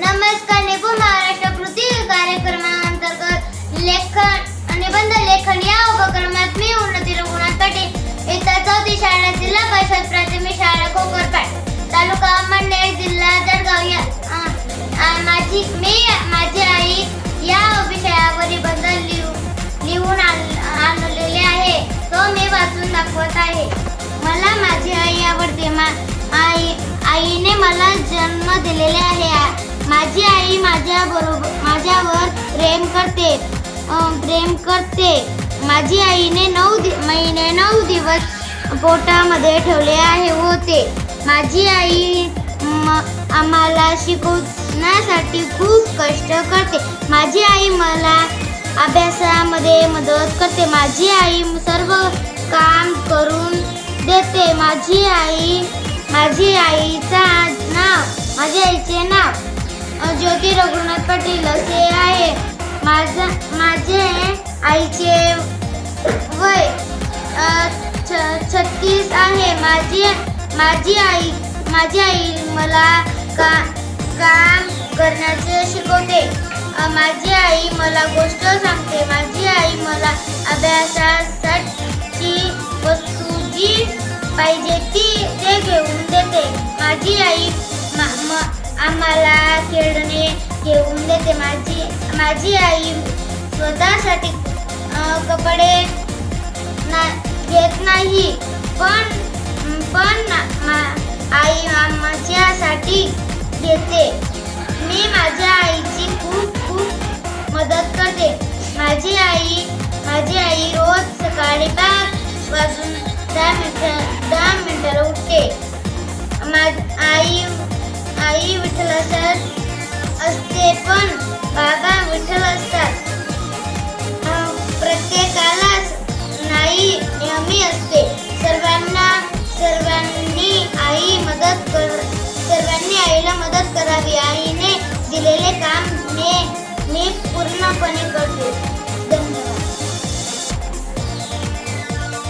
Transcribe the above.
नमस्कार निपुण महाराष्ट्र कृती कार्यक्रमाअंतर्गत लेखन निबंध लेखन या उपक्रमात मी उन्नती रघुनाथ पाटील. इयत्ता चौथी शाळा जिल्हा परिषद प्राथमिक शाळा कोकरपाट तालुका मंडळ जिल्हा जळगाव या माझी मी माझी आई या विषयावर निबंध लिहू लिहून आण- आणलेले आहे. तो मी वाचून दाखवत आहे. मला माझी आई आवडते. मा आई आईने मला जन्म दिलेले आहे. माझी आई माझ्या बरोबर माझ्यावर प्रेम करते. प्रेम करते. माझी आईने नऊ दि महिने नऊ दिवस पोटामध्ये ठेवले आहे होते. माझी आई म- आम्हाला शिकवण्यासाठी खूप कष्ट करते. माझी आई मला अभ्यासामध्ये मदत करते. माझी आई सर्व काम करून देते. माझी आई माझी आईचा पाटील असे आहे. माझा माझे आईचे वय छ- छत्तीस आहे. माझी माझी आई माझी आई मला का काम करण्याचे शिकवते. माझी आई मला गोष्ट सांगते. माझी आई मला अभ्यासासाठी वस्तू जी पाहिजे ती ते घेऊन देते. माझी आई आम्हाला घेऊन देते माझी माझी आई स्वतःसाठी अ, कपडे ना घेत नाही पण पण ना- मा- आई माझ्यासाठी आई आई विठ्ठलासह